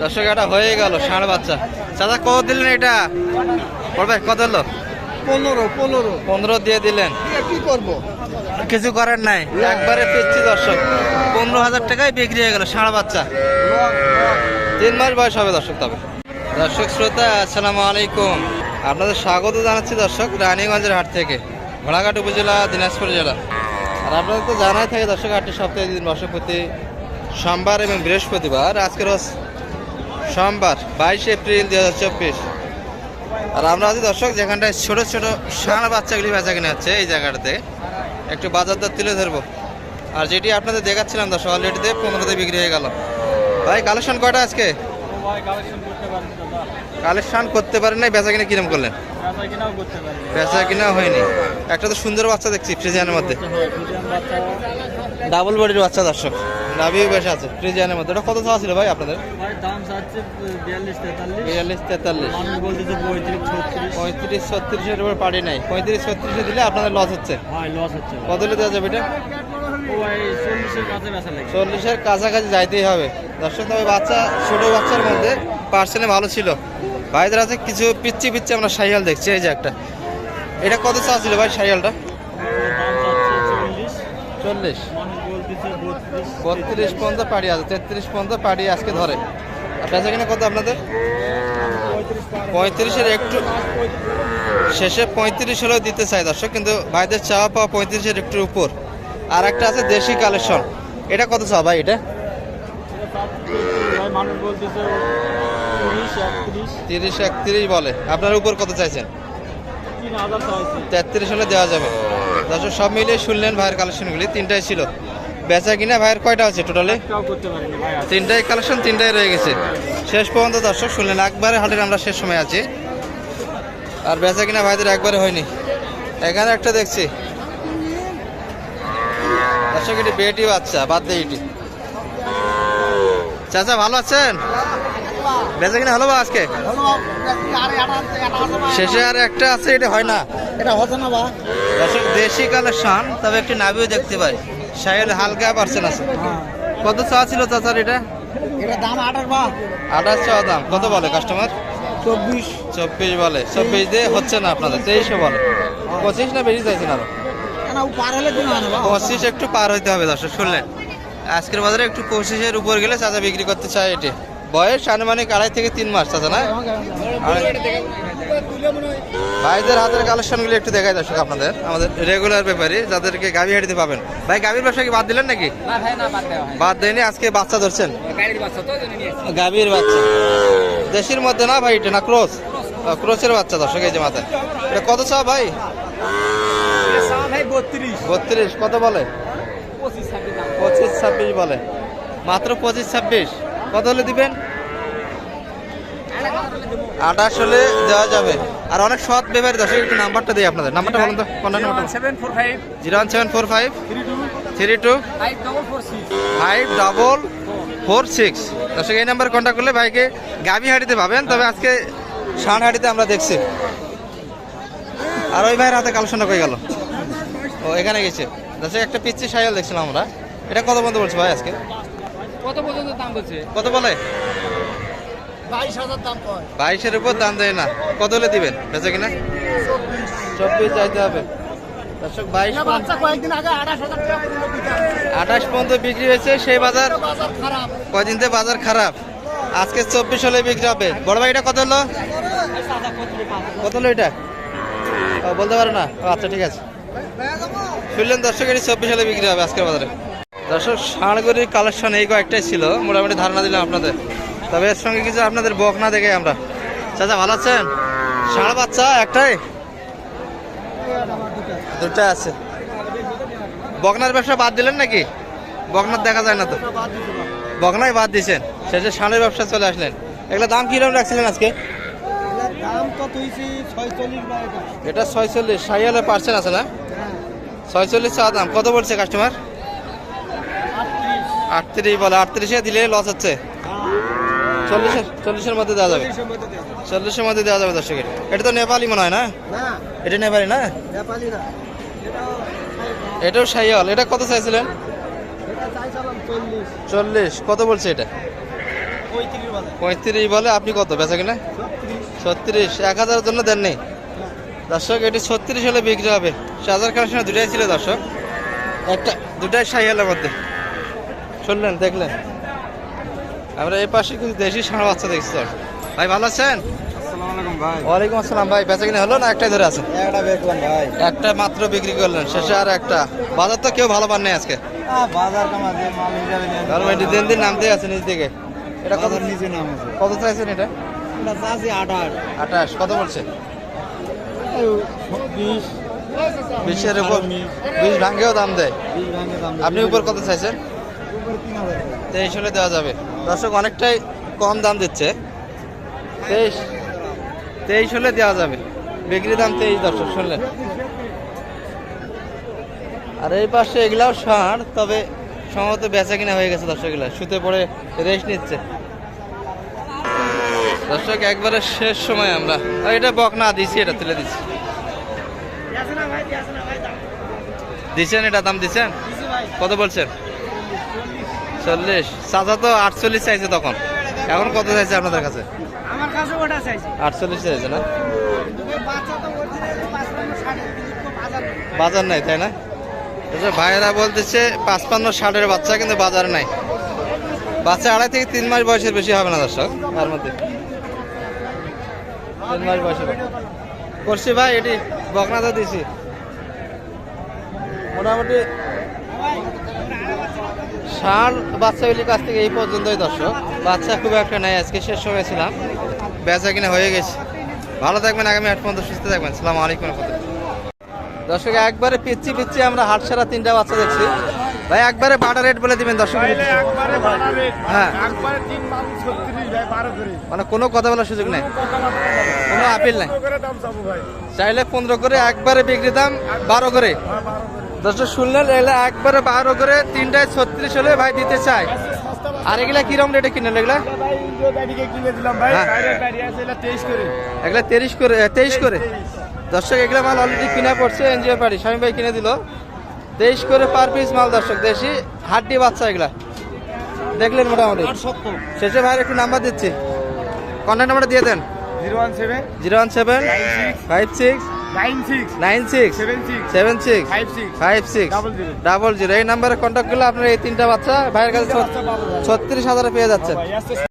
দর্শক এটা হয়ে গেল ষাঁড় বাচ্চা। চাচা কত দিলেন এটা? পড়বে কত হলো? পনেরো পনেরো। পনেরো দিয়ে দিলেন। কি করব? কিছু করার নাই। একবারে পেয়েছি দর্শক। পনেরো হাজার টাকায় বিক্রি হয়ে গেল ষাঁড় বাচ্চা। তিন মাস বয়স হবে দর্শক তবে। দর্শক শ্রোতা আসসালামু আলাইকুম। আপনাদের স্বাগত জানাচ্ছি দর্শক রানীগঞ্জের হাট থেকে। ঘোড়াঘাট উপজেলা দিনাজপুর জেলা। আর আপনাদের তো জানাই থাকে দর্শক হাটটি সপ্তাহে দিন বর্ষপতি সোমবার এবং বৃহস্পতিবার। আজকের সোমবার, বাইশে এপ্রিল দু হাজার চব্বিশ। আর আমরা আছি দর্শক, যেখানটায় ছোট ছোট ষাঁড় বাচ্চাগুলি বেচা কিনে আছে এই জায়গাটাতে। একটু বাজার দর তুলে ধরবো। আর যেটি আপনাদের দেখাচ্ছিলাম, দর্শক অলরেডিতে পনেরোতে বিক্রি হয়ে গেল। ভাই, কালেকশন কয়টা আজকে? কালেকশন করতে পারেন নাই, বেচা কিনে কিরম করলেন? বেচা কিনা হয়নি। একটা তো সুন্দর বাচ্চা দেখছি, ফ্রিজিয়ানের মধ্যে। ডাবল বডির বাচ্চা, দর্শক। নাভিও বেশ আছে ফ্রিজিয়ানের মধ্যে। ওটা কত চাওয়া ছিল ভাই আপনাদের? দাম চাচ্ছে বিয়াল্লিশ তেতাল্লিশ। বিয়াল্লিশ তেতাল্লিশ। বলতেছে পঁয়ত্রিশ ছত্রিশ। পঁয়ত্রিশ ছত্রিশের উপর পাড়ি নাই। পঁয়ত্রিশ ছত্রিশে দিলে আপনাদের লস হচ্ছে। লস হচ্ছে কত হলে দেওয়া যাবে এটা? চল্লিশের কাছাকাছি যাইতেই হবে। দর্শক তবে বাচ্চা ছোট বাচ্চার মধ্যে পার্সেন্টে ভালো ছিল। ভাইদের আছে কিছু পিচ্ছি পিচ্ছি আমরা সাইয়াল দেখছি এই যে একটা। এটা কত চা ছিল ভাই সাইয়ালটা চল্লিশ। চল্লিশ। বত্রিশ পর্যন্ত পাড়ি আছে তেত্রিশ পর্যন্ত পাড়ি আজকে ধরে। আর বেচা কিনা কত আপনাদের? পঁয়ত্রিশের একটু শেষে পঁয়ত্রিশ হলেও দিতে চাই দর্শক কিন্তু ভাইদের চাওয়া পাওয়া পঁয়ত্রিশের একটু উপর। আর একটা আছে দেশি কালেকশন। এটা কত চাওয়া ভাই এটা? তিরিশ একত্রিশ বলে। আপনার উপর কত চাইছেন? তেত্রিশ হলে দেওয়া যাবে। দর্শক সব মিলিয়ে শুনলেন ভাইয়ের কালেকশনগুলি তিনটাই ছিল। বেচা কিনা ভাইয়ের কয়টা আছে টোটালে তিনটাই কালেকশন তিনটাই রয়ে গেছে। শেষ পর্যন্ত দর্শক শুনলেন একবারে হাটের আমরা শেষ সময় আছি। আর বেচা কিনা ভাইদের একবারে হয়নি। এখানে একটা দেখছি। দর্শক এটি বেটি বাচ্চা বাদ দিয়ে এটি। চাচা ভালো আছেন? বেচা কিনা হলো বা আজকে? শেষে আর একটা আছে এটা হয় না। এটা হচ্ছে না বা। দর্শক দেশি কালেকশন তবে একটি নাভিও দেখতে পাই। সাহেল হালকা পার্সেন্ট আছে। কত চাওয়া ছিল চাচার এটা? এটা দাম আঠাশ বা। আঠাশ চাওয়া দাম। কত বলে কাস্টমার চব্বিশ। চব্বিশ বলে। চব্বিশ দিয়ে হচ্ছে না আপনাদের তেইশে বলে। পঁচিশ না বেশি চাইছেন আরও? পঁচিশ একটু পার হইতে হবে দর্শক শুনলেন। আজকের বাজারে একটু পঁচিশের উপর গেলে চাচা বিক্রি করতে চায় এটি। বয়স আনুমানিক আড়াই থেকে তিন মাস চাচা না? ভাইদের হাতের কালেকশনগুলি একটু দেখাই দর্শক আপনাদের। আমাদের রেগুলার ব্যাপারে যাদেরকে গাভি হাঁটিতে পাবেন। ভাই গাভীর ব্যবসা কি বাদ দিলেন নাকি? বাদ দেয়নি আজকে বাচ্চা ধরছেন? গাভীর বাচ্চা দেশের মধ্যে না ভাই এটা না ক্রস? ক্রসের বাচ্চা দর্শক এই যে মাথায়। এটা কত চা ভাই? বত্রিশ। কত বলে? পঁচিশ ছাব্বিশ বলে। মাত্র পঁচিশ ছাব্বিশ। কত হলে দিবেন? আঠাশ হলে দেওয়া যাবে। আর অনেক সৎ ব্যাপারে দর্শক একটু নাম্বারটা দিই আপনাদের। নাম্বারটা বলুন তো কন্ট্যাক্ট নাম্বারটা seven four five zero one seven four five three two five double four six. দর্শক এই নাম্বারে কন্ট্যাক্ট করলে ভাইকে গাবি হাঁটিতে পাবেন। তবে আজকে ষাঁড় হাঁটিতে আমরা দেখছি। আর ওই ভাইয়ের হাতে কালেকশনটা কই গেল? ও এখানে গেছে। দর্শক একটা পিচ্ছি সাইকেল দেখছিলাম আমরা। এটা কত বন্ধু বলছে ভাই আজকে? কত পর্যন্ত দাম বলছে? কত বলে বাইশ হাজার দাম কয় বাইশের উপর দাম দেয় না। কত হলে দিবেন? বেঁচে কিনা? চব্বিশ চাইতে হবে। দর্শক বাইশ আঠাশ পর্যন্ত বিক্রি আঠাশ পর্যন্ত বিক্রি হয়েছে সেই বাজার কয়দিন থেকে বাজার খারাপ। আজকে চব্বিশ হলে বিক্রি হবে। বড় ভাই এটা কত হলো? কত হলো এটা? ও, বলতে পারো না? ও, আচ্ছা ঠিক আছে। শুনলেন দর্শক এটি চব্বিশ হলে বিক্রি হবে আজকের বাজারে। দর্শক ষাঁড়গুড়ির কালেকশন এই কয়েকটাই ছিল। মোটামুটি ধারণা দিলাম আপনাদের। তবে এর সঙ্গে কিছু আপনাদের বক না দেখে আমরা। চাচা, ভালো আছেন? ষাঁড় বাচ্চা, একটাই? দুটা আছে। বকনার ব্যবসা বাদ দিলেন নাকি? বকনার দেখা যায় না তো। বকনাই বাদ দিয়েছেন শেষে ষাঁড়ের ব্যবসা চলে আসলেন। এগুলো দাম কীরকম রাখছিলেন আজকে? এটা এটা ছয়চল্লিশ, সাইয়ালে পার্সেন্ট আছে না? ছয়চল্লিশ চা দাম। কত বলছে কাস্টমার? আটত্রিশ। বলে, আটত্রিশে দিলে লস হচ্ছে। চল্লিশের চল্লিশের মধ্যে দেওয়া যাবে। চল্লিশের মধ্যে দেওয়া যাবে। দর্শকের। এটা তো নেপালি মনে হয় না? না। এটা নেপালি না? নেপালি এটাও সাইয়াল। এটা কত চাইছিলেন? চল্লিশ। কত বলছে এটা? পঁয়ত্রিশ বলে। আপনি কত? বেচা কিনা? ছত্রিশ। এক হাজারের জন্য দেন নেই দর্শক এটি ছত্রিশ হলে বিক্রি হবে। সাজার কালেকশনে দুটাই ছিল দর্শক। একটা দুটাই সাইয়ালের মধ্যে। শুনলেন দেখলেন? আমরা এই পাশে কিন্তু দেশি ষাঁড় বাচ্চা দেখছি স্যার। ভাই ভালো আছেন? ওয়ালাইকুম আসসালাম ভাই বেচা কিনা হলো না একটাই ধরে আছে? একটা ভাই। একটা মাত্র বিক্রি করলেন শেষে আর একটা। বাজার তো কেউ ভালো পান নাই আজকে। দিন দিন নামতেই আছে নিচ দিকে। এটা কত নিচে নাম কত চাইছেন এটা? আঠাশ। আঠাশ কত বলছে? বিশ। বিশের উপর বিশ ভাঙ্গেও দাম দেয়। আপনি উপর কত চাইছেন? তেইশ হলে দেওয়া যাবে। দর্শক অনেকটাই কম দাম দিচ্ছে। তেইশ। তেইশ হলে দেওয়া যাবে। বিক্রি দাম তেইশ দর্শক শুনলেন। আর এই পাশে এগুলাও ষাঁড় তবে সম্ভবত বেচা কিনা হয়ে গেছে দর্শক এগুলা। শুতে পড়ে রেস্ট নিচ্ছে। দর্শক একবারে শেষ সময় আমরা। আর এটা বক না দিছি এটা তুলে দিচ্ছি দিছেন এটা দাম দিছেন? কত বলছেন? চল্লিশ। চাচা তো আটচল্লিশ চাইছে তখন। এখন কত চাইছে আপনাদের কাছে? আমার কাছে ওটা চাইছি। আটচল্লিশ চাইছে না? বাজার নেই। তাই না? ভাইয়েরা বলতেছে পাঁচপান্ন ষাটের বাচ্চা কিন্তু বাজার নাই। বাচ্চা আড়াই থেকে তিন মাস বয়সের বেশি হবে না দর্শক তার মধ্যে। তিন মাস বয়সের করছি ভাই এটি বকনা তো দিছি। মোটামুটি ষাঁড় বাচ্চাগুলির কাছ থেকে এই পর্যন্তই দর্শক। বাচ্চা খুব একটা নাই আজকে শেষ সময় ছিলাম। বেচা কিনা হয়ে গেছে। ভালো থাকবেন আগামী আট পর্যন্ত সুস্থ থাকবেন। সালাম আলাইকুম দর্শক একবারে পিচ্ছি পিচ্ছি আমরা হাট সারা তিনটা বাচ্চা দেখছি। ভাই একবারে বাটা রেট বলে দিবেন দর্শক। হ্যাঁ। মানে কোনো কথা বলার সুযোগ নেই। কোনো আপিল নাই। চাইলে পনেরো করে একবারে বিক্রি দাম বারো করে। দর্শক শুনলেন এগুলা একবারে বারো করে তিনটায় ছত্রিশ হলে ভাই দিতে চাই আর এগুলা কিরম রেটে কিনেন এগুলা। এগুলা তিরিশ করে। তেইশ করে দর্শক এগুলা মাল অলরেডি কিনা পড়ছে এনজিও পার্টি স্বামী ভাই কিনে দিল। তেইশ করে পার পিস মাল দর্শক দেশি। হাড্ডি বাচ্চা এগুলা। দেখলেন মোটামুটি? শেষে ভাইয়ের একটু নাম্বার দিচ্ছি। কন্ট্যাক্ট নাম্বারটা দিয়ে দেন। Zero one seven zero one seven five six double zero. এই নাম্বারে কন্ট্যাক্ট করলে আপনার এই তিনটা বাচ্চা ভাইয়ের কাছে ছত্রিশ হাজারে পেয়ে যাচ্ছেন।